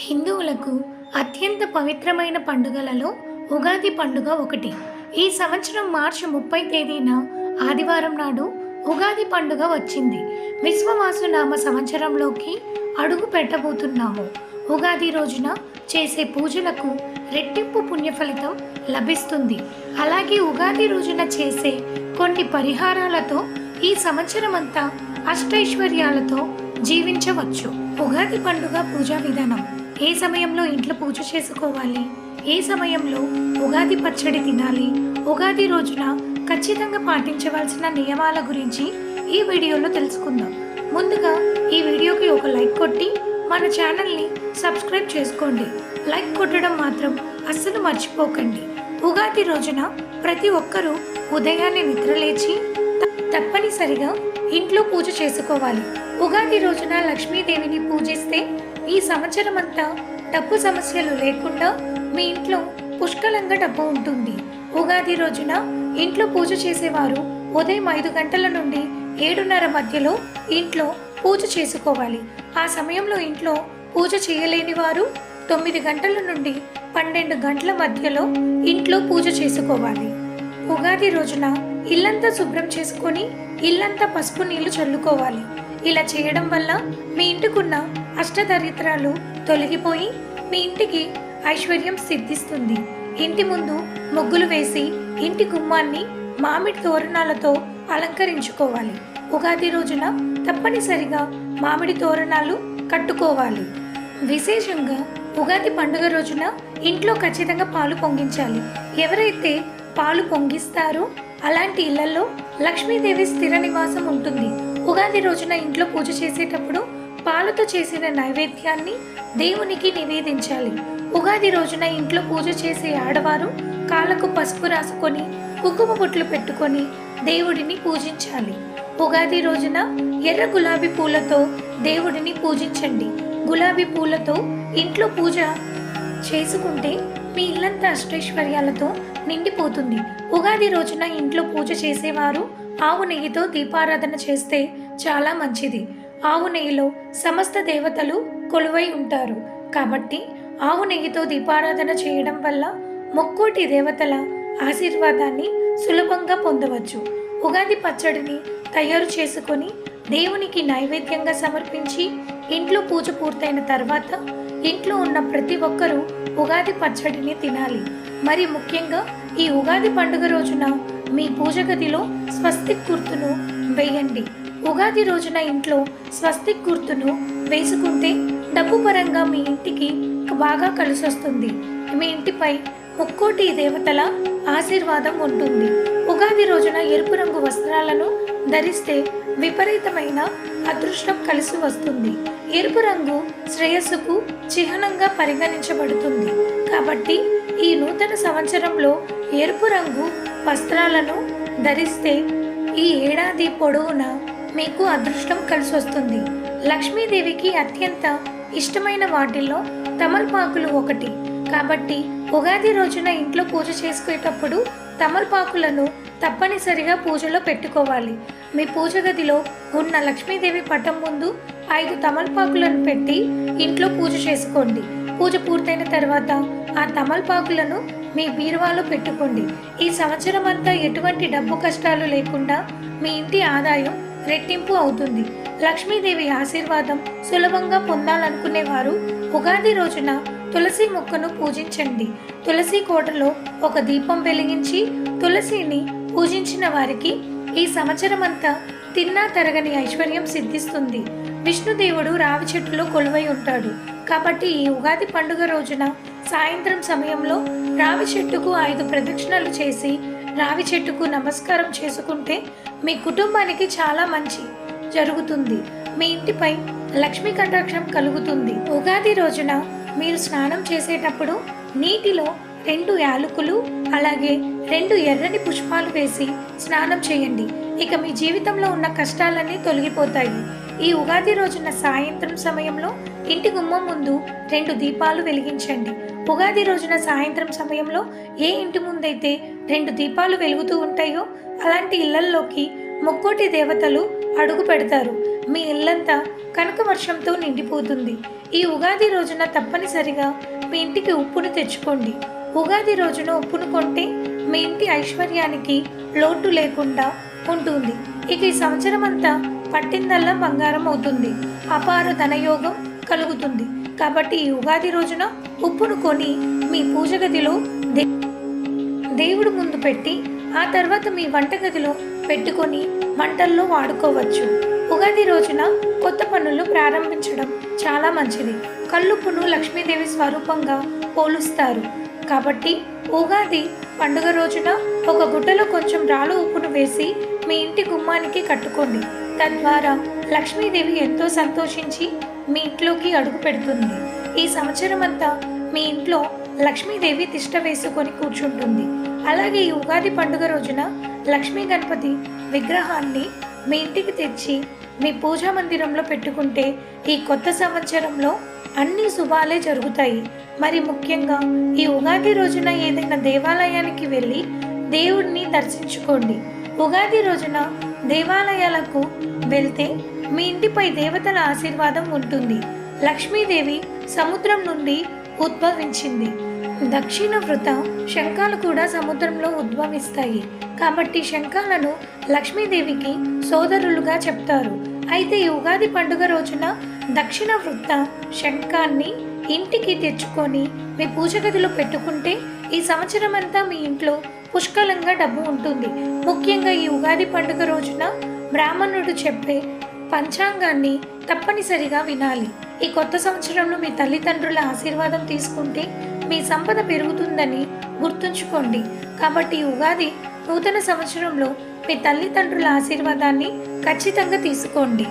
హిందువులకు అత్యంత పవిత్రమైన పండుగలలో ఉగాది పండుగ ఒకటి. ఈ సంవత్సరం మార్చి ముప్పై తేదీన ఆదివారం నాడు ఉగాది పండుగ వచ్చింది. విశ్వవాసునామ సంవత్సరంలోకి అడుగు పెట్టబోతున్నాము. ఉగాది రోజున చేసే పూజలకు రెట్టింపు పుణ్య ఫలితం లభిస్తుంది. అలాగే ఉగాది రోజున చేసే కొన్ని పరిహారాలతో ఈ సంవత్సరం అంతా అష్టైశ్వర్యాలతో జీవించవచ్చు. ఉగాది పండుగ పూజా విధానం. ఏ సమయంలో ఇంట్లో పూజ చేసుకోవాలి? ఏ సమయంలో ఉగాది పచ్చడి తినాలి? ఉగాది రోజున ఖచ్చితంగా పాటించవలసిన నియమాల గురించి ఈ వీడియోలో తెలుసుకుందాం. ముందుగా ఈ వీడియోకి ఒక లైక్ కొట్టి మన ఛానల్ని సబ్స్క్రైబ్ చేసుకోండి. లైక్ కొట్టడం మాత్రం అస్సలు మర్చిపోకండి. ఉగాది రోజున ప్రతి ఒక్కరూ ఉదయాన్నే నిద్రలేచి తప్పనిసరిగా ఇంట్లో పూజ చేసుకోవాలి. ఉగాది రోజున లక్ష్మీదేవిని పూజిస్తే ఈ సంవత్సరం అంతా డబ్బు సమస్యలు లేకుండా మీ ఇంట్లో పుష్కలంగా డబ్బు ఉంటుంది. ఉగాది రోజున ఇంట్లో పూజ చేసేవారు ఉదయం ఐదు గంటల నుండి ఏడున్నర మధ్యలో ఇంట్లో పూజ చేసుకోవాలి. ఆ సమయంలో ఇంట్లో పూజ చేయలేని వారు తొమ్మిది గంటల నుండి పన్నెండు గంటల మధ్యలో ఇంట్లో పూజ చేసుకోవాలి. ఉగాది రోజున ఇల్లంతా శుభ్రం చేసుకొని ఇల్లంతా పసుపు నీళ్ళు చల్లుకోవాలి. ఇలా చేయడం వల్ల మీ ఇంటికున్న అష్టదరిద్రాలు తొలగిపోయి మీ ఇంటికి ఐశ్వర్యం సిద్ధిస్తుంది. ఇంటి ముందు ముగ్గులు వేసి ఇంటి గుమ్మాన్ని మామిడి తోరణాలతో అలంకరించుకోవాలి. ఉగాది రోజున తప్పనిసరిగా మామిడి తోరణాలు కట్టుకోవాలి. విశేషంగా ఉగాది పండుగ రోజున ఇంట్లో ఖచ్చితంగా పాలు పొంగించాలి. ఎవరైతే పాలు పొంగిస్తారో అలాంటి ఇళ్ళలో లక్ష్మీదేవి స్థిర నివాసం ఉంటుంది. ఉగాది రోజున ఇంట్లో పూజ చేసేటప్పుడు పాలతో చేసిన నైవేద్యాన్ని దేవునికి నివేదించాలి. ఉగాది రోజున ఇంట్లో పూజ చేసే ఆడవారు కాళ్ళకు పసుపు రాసుకొని కుంకుమ బొట్లు పెట్టుకొని దేవుడిని పూజించాలి. ఉగాది రోజున ఎర్ర గులాబీ పూలతో దేవుడిని పూజించండి. గులాబీ పూలతో ఇంట్లో పూజ చేసుకుంటే మీ ఇల్లంతా అష్టైశ్వర్యాలతో నిండిపోతుంది. ఉగాది రోజున ఇంట్లో పూజ చేసేవారు ఆవు నెయ్యితో దీపారాధన చేస్తే చాలా మంచిది. ఆవు నెయ్యిలో సమస్త దేవతలు కొలువై ఉంటారు. కాబట్టి ఆవు నెయ్యితో దీపారాధన చేయడం వల్ల ముక్కోటి దేవతల ఆశీర్వాదాన్ని సులభంగా పొందవచ్చు. ఉగాది పచ్చడిని తయారు చేసుకొని దేవునికి నైవేద్యంగా సమర్పించి ఇంట్లో పూజ పూర్తయిన తర్వాత ఇంట్లో ఉన్న ప్రతి ఒక్కరూ ఉగాది పచ్చడిని తినాలి. మరి ముఖ్యంగా ఈ ఉగాది పండుగ రోజున మీ పూజ గదిలో స్వస్తిక్ గుర్తును వేయండి. ఉగాది రోజున ఇంట్లో స్వస్తిక్ గుర్తును వేసుకుంటే డబ్బు పరంగా మీ ఇంటికి బాగా కలిసొస్తుంది. మీ ఇంటిపై ముక్కోటి దేవతల ఆశీర్వాదం ఉంటుంది. ఉగాది రోజున ఎరుపు రంగు వస్త్రాలను ధరిస్తే విపరీతమైన అదృష్టం కలిసి వస్తుంది. ఎరుపు రంగు శ్రేయస్సుకు చిహ్నంగా పరిగణించబడుతుంది. కాబట్టి ఈ నూతన సంవత్సరంలో ఎరుపు రంగు వస్త్రాలను ధరిస్తే ఈ ఏడాది పొడవునా మీకు అదృష్టం కలిసి వస్తుంది లక్ష్మీదేవికి అత్యంత ఇష్టమైన వాటిల్లో తమలపాకులు ఒకటి. కాబట్టి ఉగాది రోజున ఇంట్లో పూజ చేసుకునేటప్పుడు తమలపాకులను తప్పనిసరిగా పూజలో పెట్టుకోవాలి. మీ పూజ గదిలో ఉన్న లక్ష్మీదేవి పటం ముందు ఐదు తమలపాకులను పెట్టి ఇంట్లో పూజ చేసుకోండి. పూజ పూర్తయిన తర్వాత ఆ తమలపాకులను మీ బీరువాలో పెట్టుకోండి. ఈ సంవత్సరం అంతా ఎటువంటి డబ్బు కష్టాలు లేకుండా మీ ఇంటి ఆదాయం రెట్టింపు అవుతుంది. లక్ష్మీదేవి ఆశీర్వాదం సులభంగా పొందాలనుకునేవారు ఉగాది రోజున తులసి మొక్కను పూజించండి. తులసి కోటలో ఒక దీపం వెలిగించి తులసిని పూజించిన వారికి ఈ సంవత్సరం అంతా తిన్నా తరగని ఐశ్వర్యం సిద్ధిస్తుంది. విష్ణుదేవుడు రావి చెట్టులో కొలువై ఉంటాడు. కాబట్టి ఈ ఉగాది పండుగ రోజున సాయంత్రం సమయంలో రావి చెట్టుకు ఐదు ప్రదక్షిణలు చేసి రావి చెట్టుకు నమస్కారం చేసుకుంటే మీ కుటుంబానికి చాలా మంచి జరుగుతుంది. మీ ఇంటిపై లక్ష్మీ కటాక్షం కలుగుతుంది. ఉగాది రోజున మీరు స్నానం చేసేటప్పుడు నీటిలో రెండు యాలకులు అలాగే రెండు ఎర్రని పుష్పాలు వేసి స్నానం చేయండి. ఇక మీ జీవితంలో ఉన్న కష్టాలన్నీ తొలగిపోతాయి. ఈ ఉగాది రోజున సాయంత్రం సమయంలో ఇంటి గుమ్మం ముందు రెండు దీపాలు వెలిగించండి. ఉగాది రోజున సాయంత్రం సమయంలో ఏ ఇంటి ముందైతే రెండు దీపాలు వెలుగుతూ ఉంటాయో అలాంటి ఇళ్ళల్లోకి ముక్కోటి దేవతలు అడుగు పెడతారు. మీ ఇల్లంతా కనక వర్షంతో నిండిపోతుంది. ఈ ఉగాది రోజున తప్పనిసరిగా మీ ఇంటికి ఉప్పును తెచ్చుకోండి. ఉగాది రోజున ఉప్పును కొంటే మీ ఇంటి ఐశ్వర్యానికి లోటు లేకుండా ఉంటుంది. ఇక ఈ సంవత్సరం అంతా పట్టిందల్లా బంగారం అవుతుంది. అపార ధనయోగం కలుగుతుంది. కాబట్టి ఈ ఉగాది రోజున ఉప్పును కొని మీ పూజ గదిలో దే- దేవుడు ముందు పెట్టి ఆ తర్వాత మీ వంటగదిలో పెట్టుకొని వంటల్లో వాడుకోవచ్చు. ఉగాది రోజున కొత్త పనులు ప్రారంభించడం చాలా మంచిది. కల్లుప్పును లక్ష్మీదేవి స్వరూపంగా పోలుస్తారు. కాబట్టి ఉగాది పండుగ రోజున ఒక గుడ్డలో కొంచెం రాళ్ళు ఉప్పును వేసి మీ ఇంటి గుమ్మానికి కట్టుకోండి. తద్వారా లక్ష్మీదేవి ఎంతో సంతోషించి మీ ఇంట్లోకి అడుగు పెడుతుంది. ఈ సంవత్సరం అంతా మీ ఇంట్లో లక్ష్మీదేవి తిష్ట వేసుకొని కూర్చుంటుంది. అలాగే ఈ ఉగాది పండుగ రోజున లక్ష్మీ గణపతి విగ్రహాన్ని మీ ఇంటికి తెచ్చి మీ పూజా మందిరంలో పెట్టుకుంటే ఈ కొత్త సంవత్సరంలో అన్ని శుభాలే జరుగుతాయి. మరి ముఖ్యంగా ఈ ఉగాది రోజున ఏదైనా దేవాలయానికి వెళ్ళి దేవుడిని దర్శించుకోండి. ఉగాది రోజున దేవాలయాలకు వెళ్తే మీ ఇంటిపై దేవతల ఆశీర్వాదం ఉంటుంది. లక్ష్మీదేవి సముద్రం నుండి ఉద్భవించింది. దక్షిణ వృత శంఖాలు కూడా సముద్రంలో ఉద్భవిస్తాయి. కాబట్టి శంఖాలను లక్ష్మీదేవికి సోదరులుగా చెప్తారు. అయితే ఈ ఉగాది పండుగ రోజున దక్షిణ వృత్త శంఖాన్ని ఇంటికి తెచ్చుకొని మీ పూజ గదిలో పెట్టుకుంటే ఈ సంవత్సరం అంతా మీ ఇంట్లో పుష్కలంగా డబ్బు ఉంటుంది. ముఖ్యంగా ఈ ఉగాది పండుగ రోజున బ్రాహ్మణుడు చెప్పే పంచాంగాన్ని తప్పనిసరిగా వినాలి. ఈ కొత్త సంవత్సరంలో మీ తల్లిదండ్రుల ఆశీర్వాదం తీసుకుంటే మీ సంపద పెరుగుతుందని గుర్తుంచుకోండి. కాబట్టి ఉగాది నూతన సంవత్సరంలో మీ తల్లిదండ్రుల ఆశీర్వాదాన్ని ఖచ్చితంగా తీసుకోండి.